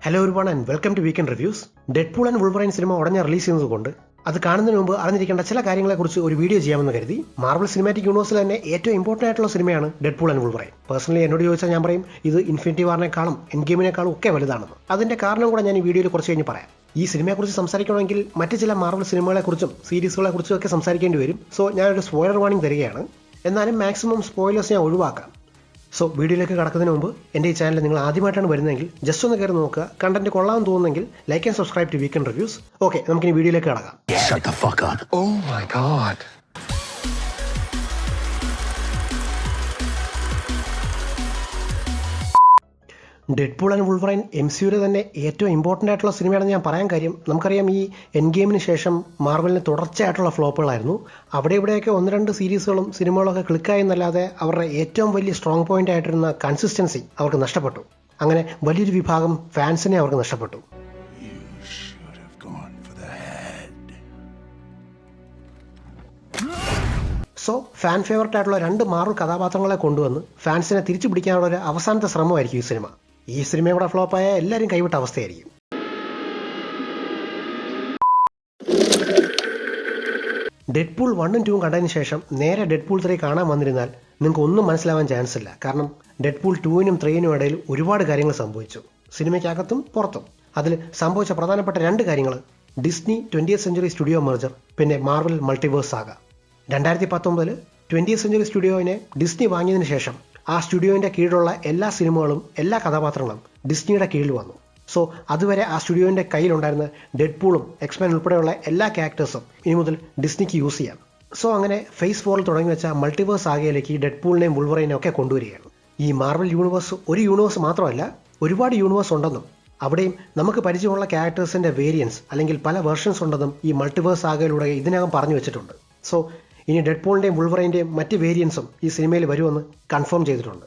Hello ഒരു and welcome to weekend reviews Deadpool and Wolverine cinema ഉടനെ release ചെയ്യുന്നതുകൊണ്ട് അത് കാണുന്നതിന് മുമ്പ് അറിഞ്ഞിരിക്കേണ്ട ചില കാര്യങ്ങളെക്കുറിച്ച് ഒരു വീഡിയോ ചെയ്യാമെന്ന് കരുതി മാർവൽ സിനിമാറ്റിക് യൂണിവേഴ്സിൽ തന്നെ ഏറ്റവും ഇമ്പോർട്ടന്റ് ആയിട്ടുള്ള സിനിമയാണ് Deadpool and Wolverine personally എന്നോട് ചോദിച്ചാൽ ഞാൻ പറയും ഇത് ഇൻഫിനിറ്റി വാറിനേക്കാളും എൻ ഗെയിമിനേക്കാളും ഒക്കെ വലുതാണെന്ന്. അതിന്റെ കാരണം കൂടെ ഞാൻ ഈ വീഡിയോയിൽ കുറച്ച് കഴിഞ്ഞ് പറയാം. ഈ സിനിമയെക്കുറിച്ച് സംസാരിക്കണമെങ്കിൽ മറ്റ് ചില മാർവൽ സിനിമകളെക്കുറിച്ചും സീരീസുകളെക്കുറിച്ചും ഒക്കെ സംസാരിക്കേണ്ടി വരും. സോ ഞാനൊരു സ്പോയിലർ വാണിംഗ് തരികയാണ്. എന്നാലും മാക്സിമം സ്പോയിലേഴ്സ് ഞാൻ ഒഴിവാക്കാം. സോ വീഡിയോയിലേക്ക് കടക്കുന്നതിന് മുമ്പ് എന്റെ ഈ ചാനൽ നിങ്ങൾ ആദ്യമായിട്ടാണ് വരുന്നതെങ്കിൽ ജസ്റ്റ് ഒന്ന് കയറി നോക്കുക. കണ്ടന്റ് കൊള്ളാൻ തോന്നുന്നെങ്കിൽ like and subscribe to weekend reviews okay നമുക്ക് ഈ വീഡിയോയിലേക്ക് കടക്കാം. Shut the fuck up. Oh my god. Deadpool and Wolverine M സിയുടെ തന്നെ ഏറ്റവും ഇമ്പോർട്ടന്റ് ആയിട്ടുള്ള സിനിമയാണെന്ന് ഞാൻ പറയാൻ കാര്യം നമുക്കറിയാം ഈ എൻ ഗെയിമിന് ശേഷം മാർവലിന് തുടർച്ചയായിട്ടുള്ള ഫ്ലോപ്പുകളായിരുന്നു അവിടെ ഇവിടെയൊക്കെ ഒന്ന് രണ്ട് സീരീസുകളും സിനിമകളൊക്കെ ക്ലിക്കായി എന്നല്ലാതെ അവരുടെ ഏറ്റവും വലിയ സ്ട്രോങ് പോയിന്റ് ആയിട്ടിരുന്ന കൺസിസ്റ്റൻസി അവർക്ക് നഷ്ടപ്പെട്ടു അങ്ങനെ വലിയൊരു വിഭാഗം ഫാൻസിനെ അവർക്ക് നഷ്ടപ്പെട്ടു. സോ ഫാൻ ഫേവററ്റ് ആയിട്ടുള്ള രണ്ട് മാറു കഥാപാത്രങ്ങളെ കൊണ്ടുവന്ന് ഫാൻസിനെ തിരിച്ചു പിടിക്കാനുള്ള ഒരു അവസാനത്തെ ശ്രമമായിരിക്കും ഈ സിനിമ ഈ സിനിമയും കൂടെ ഫ്ലോപ്പായ എല്ലാവരും കൈവിട്ട അവസ്ഥയായിരിക്കും. ഡെഡ് പൂൾ വണ്ണും ടൂവും കണ്ടതിന് ശേഷം നേരെ ഡെഡ് പൂൾ ത്രീ കാണാൻ വന്നിരുന്നാൽ നിങ്ങൾക്ക് ഒന്നും മനസ്സിലാവാൻ ചാൻസ് ഇല്ല. കാരണം ഡെഡ് പൂൾ ടൂവിനും ത്രീനും ഇടയിൽ ഒരുപാട് കാര്യങ്ങൾ സംഭവിച്ചു. സിനിമയ്ക്കകത്തും പുറത്തും. അതിൽ സംഭവിച്ച പ്രധാനപ്പെട്ട രണ്ട് കാര്യങ്ങൾ. Disney twentieth century studio merger പിന്നെ മാർവൽ മൾട്ടിവേഴ്സ് ആക രണ്ടായിരത്തി പത്തൊമ്പതിൽ ട്വന്റിയത്ത് സെഞ്ചുറി സ്റ്റുഡിയോവിനെ ഡിസ്നി വാങ്ങിയതിന് ശേഷം ആ സ്റ്റുഡിയോയിന്റെ കീഴിലുള്ള എല്ലാ സിനിമകളും എല്ലാ കഥാപാത്രങ്ങളും ഡിസ്നിയുടെ കീഴിൽ വന്നു. സോ അതുവരെ ആ സ്റ്റുഡിയോയിന്റെ കയ്യിലുണ്ടായിരുന്ന ഡെഡ് പൂളും എക്സ്മാൻ ഉൾപ്പെടെയുള്ള എല്ലാ ക്യാരക്ടേഴ്സും ഇനി മുതൽ ഡിസ്നിക്ക് യൂസ് ചെയ്യാം. സോ അങ്ങനെ ഫേസ് ഫോറിൽ തുടങ്ങി വെച്ച മൾട്ടിവേഴ്സ് ആകെയിലേക്ക് ഡെഡ് പൂളിനെയും ഒക്കെ കൊണ്ടുവരികയാണ്. ഈ മാർവൽ യൂണിവേഴ്സ് ഒരു യൂണിവേഴ്സ് മാത്രമല്ല ഒരുപാട് യൂണിവേഴ്സ് ഉണ്ടെന്നും അവിടെയും നമുക്ക് പരിചയമുള്ള ക്യാരക്ടേഴ്സിന്റെ വേരിയൻസ് അല്ലെങ്കിൽ പല വേർഷൻസ് ഉണ്ടെന്നും ഈ മൾട്ടിവേഴ്സ് ആകയിലൂടെ ഇതിനകം പറഞ്ഞു വെച്ചിട്ടുണ്ട്. സോ ഇനി ഡെഡ് പോളിന്റെയും വുൾവറൈന്റെയും മറ്റ് വേരിയൻസും ഈ സിനിമയിൽ വരുമെന്ന് കൺഫേം ചെയ്തിട്ടുണ്ട്.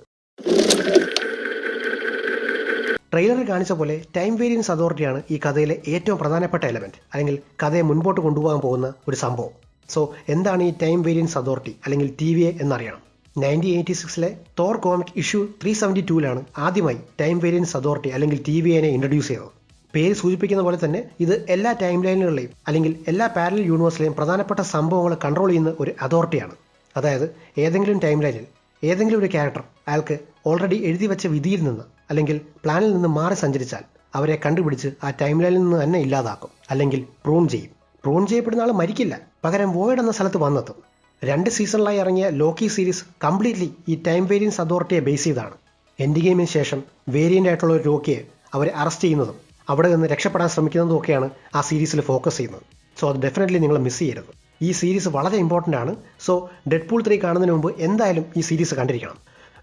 ട്രെയിലറിൽ കാണിച്ച പോലെ ടൈം വേരിയൻസ് അതോറിറ്റിയാണ് ഈ കഥയിലെ ഏറ്റവും പ്രധാനപ്പെട്ട എലമെന്റ് അല്ലെങ്കിൽ കഥയെ മുൻപോട്ട് കൊണ്ടുപോകാൻ പോകുന്ന ഒരു സംഭവം. സോ എന്താണ് ഈ ടൈം വേരിയൻസ് അതോറിറ്റി അല്ലെങ്കിൽ ടി വി എ എന്നറിയണം. Nineteen eighty സിക്സിലെ Thor comic issue three seventy ടൂവിലാണ് ആദ്യമായി ടൈം വേരിയൻസ് അതോറിറ്റി അല്ലെങ്കിൽ ടി വി എനെ ഇൻട്രൊഡ്യൂസ് ചെയ്തത്. പേര് സൂചിപ്പിക്കുന്ന പോലെ തന്നെ ഇത് എല്ലാ ടൈം ലൈനുകളിലെയും അല്ലെങ്കിൽ എല്ലാ പാരലൽ യൂണിവേഴ്സിലെയും പ്രധാനപ്പെട്ട സംഭവങ്ങൾ കൺട്രോൾ ചെയ്യുന്ന ഒരു അതോറിറ്റിയാണ്. അതായത് ഏതെങ്കിലും ടൈം ലൈനിൽ ഏതെങ്കിലും ഒരു ക്യാരക്ടർ അയാൾക്ക് ഓൾറെഡി എഴുതി വെച്ച വിധിയിൽ നിന്ന് അല്ലെങ്കിൽ പ്ലാനിൽ നിന്ന് മാറി സഞ്ചരിച്ചാൽ അവരെ കണ്ടുപിടിച്ച് ആ ടൈം ലൈനിൽ നിന്ന് തന്നെ ഇല്ലാതാക്കും. അല്ലെങ്കിൽ പ്രൂൺ ചെയ്യും. പ്രൂൺ ചെയ്യപ്പെടുന്ന ആൾ മരിക്കില്ല. പകരം വോയിഡ് എന്ന സ്ഥലത്ത് വന്നെത്തും. രണ്ട് സീസണിലായി ഇറങ്ങിയ ലോക്കി സീരീസ് കംപ്ലീറ്റ്ലി ഈ ടൈം വേരിയൻസ് അതോറിറ്റിയെ ബേസ് ചെയ്താണ് എൻഡ് ഗെയിമിന് ശേഷം വേരിയന്റ് ആയിട്ടുള്ള ഒരു ലോക്കിയെ അവരെ അറസ്റ്റ് ചെയ്യുന്നതും അവിടെ നിന്ന് രക്ഷപ്പെടാൻ ശ്രമിക്കുന്നതും ഒക്കെയാണ് ആ സീരീസിൽ ഫോക്കസ് ചെയ്യുന്നത്. സോ അത് ഡെഫിനറ്റ്ലി നിങ്ങൾ മിസ് ചെയ്യരുത്. ഈ സീരീസ് വളരെ ഇമ്പോർട്ടന്റ് ആണ്. സോ ഡെഡ് പൂൾ ത്രീ കാണുന്നതിന് മുമ്പ് എന്തായാലും ഈ സീരീസ് കണ്ടിരിക്കണം.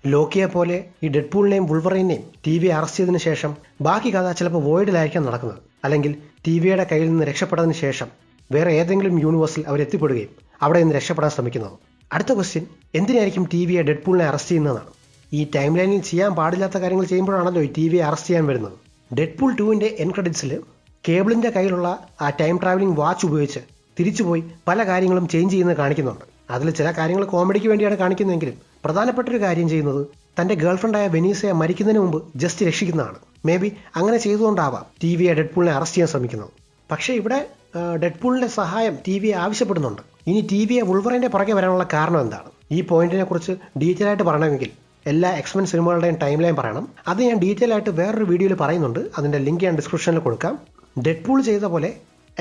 ലോക്കിയെ പോലെ ഈ ഡെഡ് പൂളിനെയും വുൾവറൈനെയും ടി വി അറസ്റ്റ് ചെയ്തതിനു ശേഷം ബാക്കി കഥ ചിലപ്പോൾ വോയിഡിലായിരിക്കാം നടക്കുന്നത്. അല്ലെങ്കിൽ ടി വിയുടെ കയ്യിൽ നിന്ന് രക്ഷപ്പെട്ടതിന് ശേഷം വേറെ ഏതെങ്കിലും യൂണിവേഴ്സിൽ അവർ എത്തിപ്പെടുകയും അവിടെ നിന്ന് രക്ഷപ്പെടാൻ ശ്രമിക്കുന്നത്. അടുത്ത ക്വസ്റ്റ്യൻ എന്തിനായിരിക്കും ടി വിയെ ഡെഡ് പൂളിനെ അറസ്റ്റ് ചെയ്യുന്നതാണ്? ഈ ടൈം ലൈനിൽ ചെയ്യാൻ പാടില്ലാത്ത കാര്യങ്ങൾ ചെയ്യുമ്പോഴാണല്ലോ ഈ ടി വിയെ അറസ്റ്റ് ചെയ്യാൻ വരുന്നത്. ഡെഡ് പൂൾ ടുവിന്റെ എൻ ക്രെഡിറ്റ്സിൽ കേബിളിന്റെ കയ്യിലുള്ള ആ ടൈം ട്രാവലിംഗ് വാച്ച് ഉപയോഗിച്ച് തിരിച്ചുപോയി പല കാര്യങ്ങളും ചേഞ്ച് ചെയ്യുന്നത് കാണിക്കുന്നുണ്ട്. അതിൽ ചില കാര്യങ്ങൾ കോമഡിക്ക് വേണ്ടിയാണ് കാണിക്കുന്നതെങ്കിലും പ്രധാനപ്പെട്ട ഒരു കാര്യം ചെയ്യുന്നത് തന്റെ ഗേൾഫ്രണ്ടായ വെനീസയെ മരിക്കുന്നതിന് മുമ്പ് ജസ്റ്റ് രക്ഷിക്കുന്നതാണ്. മേ ബി അങ്ങനെ ചെയ്തുകൊണ്ടാവാം ടി വിയെ ഡെഡ് പൂളിനെ അറസ്റ്റ് ചെയ്യാൻ ശ്രമിക്കുന്നത്. പക്ഷേ ഇവിടെ ഡെഡ് പൂളിന്റെ സഹായം ടി വിയെ ആവശ്യപ്പെടുന്നുണ്ട്. ഇനി ടി വിയെ ഉൾവറിന്റെ പുറകെ വരാനുള്ള കാരണം എന്താണ്? ഈ പോയിന്റിനെ കുറിച്ച് ഡീറ്റെയിൽ ആയിട്ട് പറയണമെങ്കിൽ എല്ലാ എക്സ്മെൻ സിനിമകളുടെയും ടൈം ലൈൻ പറയണം. അത് ഞാൻ ഡീറ്റെയിൽ ആയിട്ട് വേറൊരു വീഡിയോയിൽ പറയുന്നുണ്ട്. അതിന്റെ ലിങ്ക് ഞാൻ ഡിസ്ക്രിപ്ഷനിൽ കൊടുക്കാം. ഡെഡ് പൂൾ ചെയ്ത പോലെ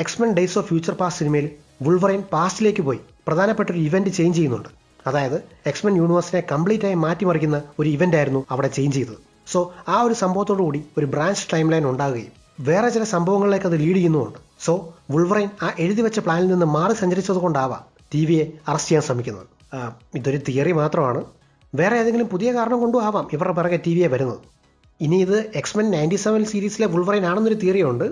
X Men days of future past സിനിമയിൽ വുൾവറൈൻ പാസ്റ്റിലേക്ക് പോയി. പ്രധാനപ്പെട്ട ഒരു ഇവന്റ് ചേഞ്ച് ചെയ്യുന്നുണ്ട്. അതായത് എക്സ്മെൻ യൂണിവേഴ്സിനെ കംപ്ലീറ്റ് ആയി മാറ്റിമറിക്കുന്ന ഒരു ഇവന്റ് ആയിരുന്നു അവിടെ ചേഞ്ച് ചെയ്തത്. സോ ആ ഒരു സംഭവത്തോടു കൂടി ഒരു ബ്രാഞ്ച് ടൈം ലൈൻ ഉണ്ടാകുകയും വേറെ ചില സംഭവങ്ങളിലേക്ക് അത് ലീഡ് ചെയ്യുന്നുമുണ്ട്. സോ വുൾവറൈൻ ആ എഴുതി വെച്ച പ്ലാനിൽ നിന്ന് മാറി സഞ്ചരിച്ചത് കൊണ്ടാവാം ടി വിയെ അറസ്റ്റ് ചെയ്യാൻ ശ്രമിക്കുന്നത്. ഇതൊരു തിയറി മാത്രമാണ്. വേറെ ഏതെങ്കിലും പുതിയ കാരണം കൊണ്ടും ആവാം ഇവരുടെ പിറകെ ടി വിയെ വരുന്നത്. ഇനി ഇത് എക്സ്മെൻ നയന്റി സെവൻ സീരീസിലെ വുൾവറൈൻ ആണെന്നൊരു തിയറിയുണ്ട്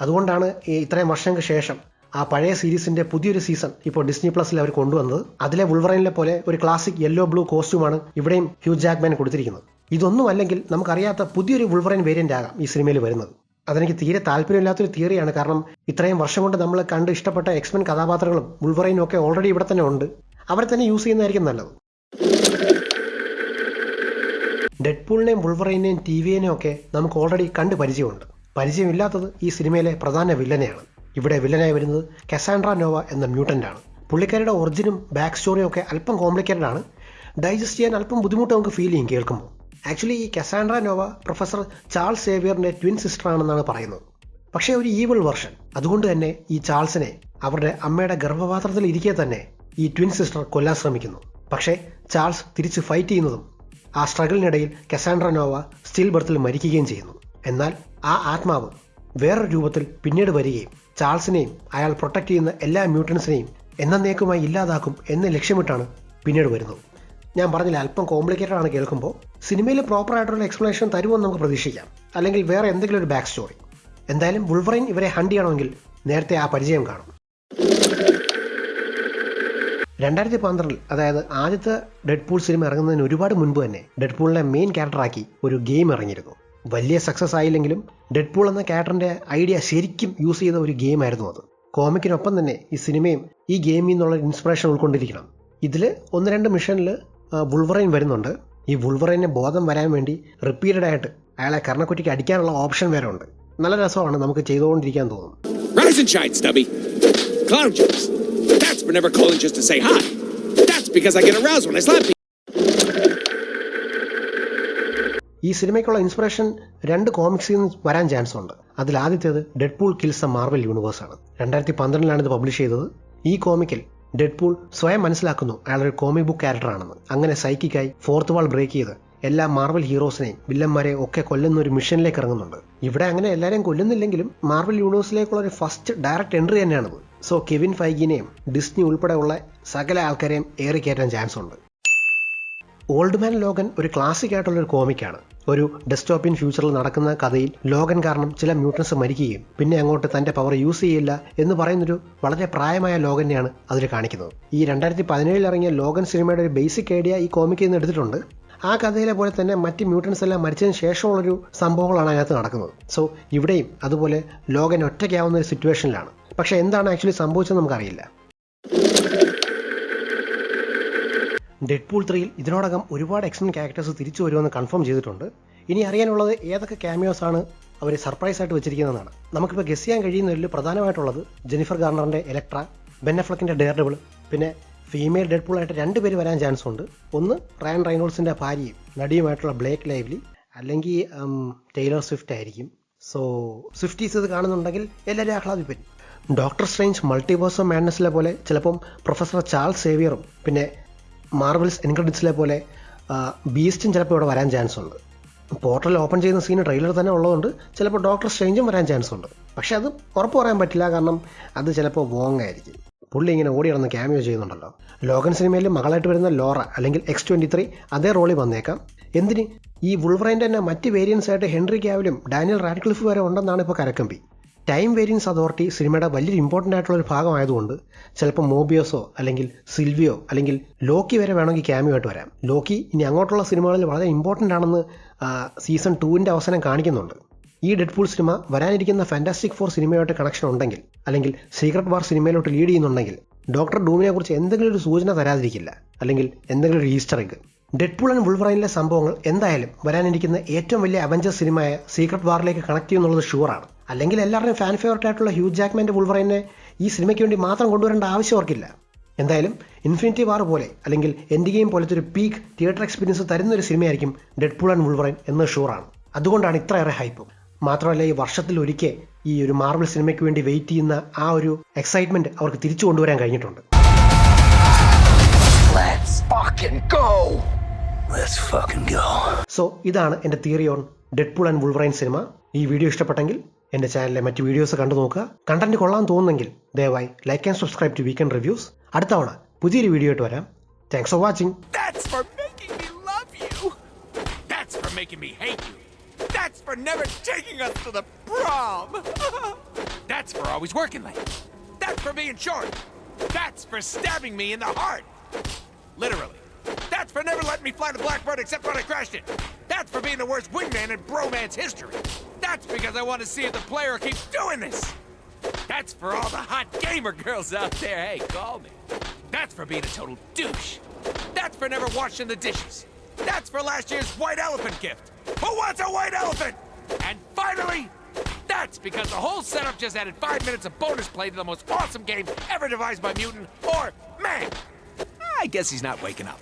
അതുകൊണ്ടാണ് ഇത്രയും വർഷങ്ങൾക്ക് ശേഷം ആ പഴയ സീരീസിന്റെ പുതിയൊരു സീസൺ ഇപ്പോൾ ഡിസ്നി പ്ലസിൽ അവർ കൊണ്ടുവന്നത്. അതിലെ വുൾവറൈനിലെ പോലെ ഒരു ക്ലാസിക് യെല്ലോ ബ്ലൂ കോസ്റ്റ്യൂമാണ് ഇവിടെയും ഹ്യൂ ജാക്മാൻ കൊടുത്തിരിക്കുന്നത്. ഇതൊന്നും അല്ലെങ്കിൽ നമുക്കറിയാത്ത പുതിയൊരു വുൾവറൈൻ വേരിയന്റ് ആകാം ഈ സിനിമയിൽ വരുന്നത്. അതെനിക്ക് തീരെ താല്പര്യമില്ലാത്തൊരു തിയറിയാണ് കാരണം ഇത്രയും വർഷം കൊണ്ട് നമ്മൾ കണ്ട് ഇഷ്ടപ്പെട്ട എക്സ്മെൻ കഥാപാത്രങ്ങളും വുൾവറൈനും ഒക്കെ ഓൾറെഡി ഇവിടെ തന്നെ ഉണ്ട്. അവരെ തന്നെ യൂസ് ചെയ്യുന്നതായിരിക്കും നല്ലത്. ഡെഡ് പൂളിനെയും വുൾവറൈനെയും ടി വിയെയും ഒക്കെ നമുക്ക് ഓൾറെഡി കണ്ട് പരിചയമുണ്ട്. പരിചയമില്ലാത്തത് ഈ സിനിമയിലെ പ്രധാന വില്ലനെയാണ്. ഇവിടെ വില്ലനായി വരുന്നത് കസാൻഡ്ര നോവ എന്ന മ്യൂട്ടന്റാണ് പുള്ളിക്കാരുടെ ഒറിജിനും ബാക്ക് സ്റ്റോറിയും ഒക്കെ അല്പം കോംപ്ലിക്കേറ്റഡ് ആണ്. ഡൈജസ്റ്റ് ചെയ്യാൻ അല്പം ബുദ്ധിമുട്ട് നമുക്ക് ഫീൽ ചെയ്യും കേൾക്കുമ്പോൾ. ആക്ച്വലി ഈ കസാൻഡ്ര നോവ പ്രൊഫസർ ചാൾസ് സേവിയറിന്റെ ട്വിൻ സിസ്റ്റർ ആണെന്നാണ് പറയുന്നത്. പക്ഷേ ഒരു ഈവിൾ വെർഷൻ അതുകൊണ്ട് തന്നെ ഈ ചാൾസിനെ അവരുടെ അമ്മയുടെ ഗർഭപാത്രത്തിൽ ഇരിക്കെ തന്നെ ഈ ട്വിൻ സിസ്റ്റർ കൊല്ലാൻ ശ്രമിക്കുന്നു. പക്ഷേ ചാൾസ് തിരിച്ച് ഫൈറ്റ് ചെയ്യുന്നതും ആ സ്ട്രഗിളിനിടയിൽ കസാൻഡ്ര നോവ സ്റ്റിൽ ബർത്തിൽ മരിക്കുകയും ചെയ്യുന്നു. എന്നാൽ ആ ആത്മാവ് വേറൊരു രൂപത്തിൽ പിന്നീട് വരികയും ചാൾസിനെയും അയാൾ പ്രൊട്ടക്ട് ചെയ്യുന്ന എല്ലാ മ്യൂട്ടൻസിനെയും എന്നേക്കുമായി ഇല്ലാതാക്കും എന്ന് ലക്ഷ്യമിട്ടാണ് പിന്നീട് വരുന്നത്. ഞാൻ പറഞ്ഞില്ല അല്പം കോംപ്ലിക്കേറ്റഡ് ആണ് കേൾക്കുമ്പോൾ സിനിമയിൽ പ്രോപ്പർ ആയിട്ടുള്ള എക്സ്പ്ലനേഷൻ തരുമെന്ന് നമുക്ക് പ്രതീക്ഷിക്കാം. അല്ലെങ്കിൽ വേറെ എന്തെങ്കിലും ഒരു ബാക്ക് സ്റ്റോറി എന്തായാലും ബുൾവറിൻ ഇവരെ ഹണ്ട് ചെയ്യണമെങ്കിൽ നേരത്തെ ആ പരിചയം കാണും. രണ്ടായിരത്തി പന്ത്രണ്ടിൽ അതായത് ആദ്യത്തെ ഡെഡ് പൂൾ സിനിമ ഇറങ്ങുന്നതിന് ഒരുപാട് മുൻപ് തന്നെ ഡെഡ് പൂളിനെ മെയിൻ ക്യാരക്ടറാക്കി ഒരു ഗെയിം ഇറങ്ങിയിരുന്നു. വലിയ സക്സസ് ആയില്ലെങ്കിലും ഡെഡ് പൂൾ എന്ന ക്യാരക്ടറിന്റെ ഐഡിയ ശരിക്കും യൂസ് ചെയ്ത ഒരു ഗെയിം ആയിരുന്നു അത്. കോമിക്കിനൊപ്പം തന്നെ ഈ സിനിമയും ഈ ഗെയിമിൽ നിന്നുള്ള ഇൻസ്പിറേഷൻ ഉൾക്കൊണ്ടിരിക്കണം. ഇതിൽ ഒന്ന് രണ്ട് മിഷനിൽ വുൾവറൈൻ വരുന്നുണ്ട്. ഈ വുൾവറൈനെ ബോധം വരാൻ വേണ്ടി റിപ്പീറ്റഡ് ആയിട്ട് അയാളെ കർണക്കുറ്റിക്ക് അടിക്കാനുള്ള ഓപ്ഷൻ വരെ ഉണ്ട്. നല്ല രസമാണ് നമുക്ക് ചെയ്തുകൊണ്ടിരിക്കാൻ തോന്നും for never calling just to say hi. That's because I get aroused when I slap people. ഈ സിനിമയ്ക്കുള്ള ഇൻസ്പിറേഷൻ രണ്ട് കോമിക്സിൽ നിന്ന് വരാൻ ചാൻസ് ഉണ്ട്. അതിൽ ആദ്യത്തേത് Deadpool kills a Marvel universe ആണ്. രണ്ടായിരത്തി പന്ത്രണ്ടിലാണ് ഇത് പബ്ലിഷ് ചെയ്തത്. ഈ കോമിക്കിൽ ഡെഡ് പൂൾ സ്വയം മനസ്സിലാക്കുന്നു അയാൾ ഒരു കോമിക് ബുക്ക് ക്യാരക്ടറാണെന്ന് അങ്ങനെ സൈക്കിക്കായി ഫോർത്ത് വാൾ ബ്രേക്ക് ചെയ്ത് എല്ലാ മാർവൽ ഹീറോസിനെയും വില്ലന്മാരെ ഒക്കെ കൊല്ലുന്ന ഒരു മിഷനിലേക്ക് ഇറങ്ങുന്നുണ്ട്. ഇവിടെ അങ്ങനെ എല്ലാവരെയും കൊല്ലുന്നില്ലെങ്കിലും മാർവൽ യൂണിവേഴ്സിലേക്കുള്ള ഒരു ഫസ്റ്റ് ഡയറക്റ്റ് എൻട്രി തന്നെയാണിത്. സോ കെവിൻ ഫൈഗിനെയും ഡിസ്നി ഉൾപ്പെടെയുള്ള സകല ആൾക്കാരെയും ഏറെ കയറ്റാൻ ചാൻസ് ഉണ്ട്. ഓൾഡ് മാൻ ലോഗൻ ഒരു ക്ലാസിക് ആയിട്ടുള്ള ഒരു കോമിക്കാണ് ഒരു ഡെസ്റ്റോപ്പിൻ ഫ്യൂച്ചറിൽ നടക്കുന്ന കഥയിൽ ലോഗൻ കാരണം ചില മ്യൂട്ടൻസ് മരിക്കുകയും പിന്നെ അങ്ങോട്ട് തന്റെ പവർ യൂസ് ചെയ്യില്ല എന്ന് പറയുന്നൊരു വളരെ പ്രായമായ ലോഗനെയാണ് അതിൽ കാണിക്കുന്നത്. ഈ രണ്ടായിരത്തി പതിനേഴിൽ ഇറങ്ങിയ ലോഗൻ സിനിമയുടെ ഒരു ബേസിക് ഐഡിയ ഈ കോമിക്കിൽ നിന്ന് എടുത്തിട്ടുണ്ട്. ആ കഥയിലെ പോലെ തന്നെ മറ്റ് മ്യൂട്ടൻസ് എല്ലാം മരിച്ചതിന് ശേഷമുള്ളൊരു സംഭവങ്ങളാണ് അതിനകത്ത് നടക്കുന്നത്. സോ ഇവിടെയും അതുപോലെ ലോകൻ ഒറ്റയ്ക്കാവുന്ന ഒരു സിറ്റുവേഷനിലാണ് പക്ഷേ എന്താണ് ആക്ച്വലി സംഭവിച്ചത് നമുക്കറിയില്ല. ഡെഡ് പൂൾ ത്രീയിൽ ഇതിനോടകം ഒരുപാട് എക്സ്മെൻ ക്യാരക്ടേഴ്സ് തിരിച്ചു വരുമെന്ന് കൺഫേം ചെയ്തിട്ടുണ്ട്. ഇനി അറിയാനുള്ളത് ഏതൊക്കെ ക്യാമിയോസ് ആണ് അവർ സർപ്രൈസ് ആയിട്ട് വെച്ചിരിക്കുന്നതെന്നാണ്. നമുക്കിപ്പോൾ ഗസ് ചെയ്യാൻ കഴിയുന്നതിൽ പ്രധാനമായിട്ടുള്ളത് ജെനിഫർ ഗാർണറിന്റെ ഇലക്ട്ര ബെന്നഫ്ലക്കിന്റെ ഡെയർഡബിൾ പിന്നെ ഫീമെയിൽ ഡെഡ് പൂൾ ആയിട്ട് രണ്ട് പേര് വരാൻ ചാൻസ് ഉണ്ട്. ഒന്ന് റയൻ റൈനോൾസിന്റെ ഭാര്യയും നടിയുമായിട്ടുള്ള ബ്ലേക്ക് ലൈവ്ലി അല്ലെങ്കിൽ ടെയ്ലർ സ്വിഫ്റ്റ് ആയിരിക്കും. സോ സ്വിഫ്റ്റീസ് ഇത് കാണുന്നുണ്ടെങ്കിൽ എല്ലാവരും ആഹ്ലാദിപ്പരും ഡോക്ടർ സ്ട്രേഞ്ച് മൾട്ടിവേഴ്സ് ഓഫ് മാഡ്നസിലെ പോലെ ചിലപ്പം പ്രൊഫസർ ചാൾസ് സേവിയറും പിന്നെ മാർവൽസ് എൻക്രഡിറ്റ്സിലെ പോലെ ബീസ്റ്റും ചിലപ്പോൾ ഇവിടെ വരാൻ ചാൻസ് ഉണ്ട്. പോർട്ടൽ ഓപ്പൺ ചെയ്യുന്ന സീൻ ട്രെയിലർ തന്നെ ഉള്ളതുകൊണ്ട് ചിലപ്പോൾ ഡോക്ടർ സ്ട്രേഞ്ചും വരാൻ ചാൻസ് ഉണ്ട്. പക്ഷേ അത് ഉറപ്പ് പറയാൻ പറ്റില്ല കാരണം അത് ചിലപ്പോൾ വോങ് ആയിരിക്കും. പുള്ളി ഇങ്ങനെ ഓടി നടന്ന് ക്യാമിയോ ചെയ്യുന്നുണ്ടല്ലോ. ലോകൻ സിനിമയിൽ മകളായിട്ട് വരുന്ന ലോറ അല്ലെങ്കിൽ എക്സ് ട്വന്റി ത്രീ അതേ റോളിൽ വന്നേക്കാം. എന്തിന്? ഈ വുൾവറൈന്റെ തന്നെ മറ്റ് വേരിയൻസ് ആയിട്ട് ഹെൻറി ക്യാവിലും ഡാനിയൽ റാഡ്ക്ലിഫ് വരെ ഉണ്ടെന്നാണ് ഇപ്പോൾ കരക്കമ്പി. ടൈം വേരിയൻസ് അതോറിറ്റി സിനിമയുടെ വലിയൊരു ഇമ്പോർട്ടന്റ് ആയിട്ടുള്ള ഒരു ഭാഗമായതുകൊണ്ട് ചിലപ്പോൾ മോബിയോസോ അല്ലെങ്കിൽ സിൽവിയോ അല്ലെങ്കിൽ ലോക്കി വരെ വേണമെങ്കിൽ ക്യാമിയോ ആയിട്ട് വരാം. ലോക്കി ഇനി അങ്ങോട്ടുള്ള സിനിമകളിൽ വളരെ ഇമ്പോർട്ടന്റ് ആണെന്ന് സീസൺ ടൂവിന്റെ അവസാനം കാണിക്കുന്നുണ്ട്. ഈ ഡെഡ് പൂൾ സിനിമ വരാനിരിക്കുന്ന ഫാന്റാസ്റ്റിക് ഫോർ സിനിമയായിട്ട് കണക്ഷൻ ഉണ്ടെങ്കിൽ അല്ലെങ്കിൽ സീക്രട്ട് വാർ സിനിമയിലോട്ട് ലീഡ് ചെയ്യുന്നുണ്ടെങ്കിൽ ഡോക്ടർ ഡൂമിനെക്കുറിച്ച് എന്തെങ്കിലും ഒരു സൂചന തരാതിരിക്കില്ല. അല്ലെങ്കിൽ എന്തെങ്കിലും ഒരു ഈസ്റ്റർ എഗ് ഡെഡ്പൂൾ ആൻഡ് വുൾവറൈനിലെ സംഭവങ്ങൾ എന്തായാലും വരാനിരിക്കുന്ന ഏറ്റവും വലിയ അവഞ്ചർ സിനിമയായ സീക്രട്ട് വാറിലേക്ക് കണക്ട് ചെയ്യുന്നുള്ളത് ഷുവറാണ് അല്ലെങ്കിൽ എല്ലാവരുടെയും ഫാൻ ഫേവറേറ്റ് ആയിട്ടുള്ള ഹ്യൂജ് ജാക്മാന്റെ വുൾവറൈനെ ഈ സിനിമയ്ക്ക് വേണ്ടി മാത്രം കൊണ്ടുവരേണ്ട ആവശ്യം അവർക്കില്ല. എന്തായാലും ഇൻഫിനിറ്റി വാർ പോലെ അല്ലെങ്കിൽ എൻഡ് ഗെയിം പോലത്തെ ഒരു പീക്ക് തിയേറ്റർ എക്സ്പീരിയൻസ് തരുന്ന ഒരു സിനിമയായിരിക്കും ഡെഡ്പൂൾ ആൻഡ് വുൾവറൈൻ എന്ന് ഷുവറാണ് അതുകൊണ്ടാണ് ഇത്രയേറെ ഹൈപ്പ് മാത്രമല്ല ഈ വർഷത്തിൽ ഒരിക്കൽ ഈ ഒരു മാർവൽ സിനിമയ്ക്ക് വേണ്ടി വെയിറ്റ് ചെയ്യുന്ന ആ ഒരു എക്സൈറ്റ്മെന്റ് അവർക്ക് തിരിച്ചു കൊണ്ടുവരാൻ കഴിഞ്ഞിട്ടുണ്ട്. Let's fucking go. Let's fucking go. So ഇതാണ് എന്റെ theory on Deadpool and Wolverine cinema ഈ വീഡിയോ ഇഷ്ടപ്പെട്ടെങ്കിൽ എന്റെ ചാനലിലെ മറ്റ് വീഡിയോസ് കണ്ടു നോക്കുക കണ്ടന്റ് കൊള്ളാൻ തോന്നുന്നെങ്കിൽ ദയവായി like and subscribe to weekend reviews അടുത്ത തവണ പുതിയൊരു വീഡിയോ ആയിട്ട് വരാം thanks for watching That's for making me love you. That's for making me hate you. That's for never taking us to the prom. That's for always working late. That's for being short. That's for stabbing me in the heart. Literally. That's for never letting me fly the Blackbird except when I crashed it. That's for being the worst wingman in bromance history. That's because I want to see if the player keeps doing this. That's for all the hot gamer girls out there. Hey, call me. That's for being a total douche. That's for never washing the dishes. That's for last year's white elephant gift. Who wants a white elephant? And finally, That's because the whole setup just added five minutes of bonus play to the most awesome game ever devised by Mutant or man. I guess he's not waking up.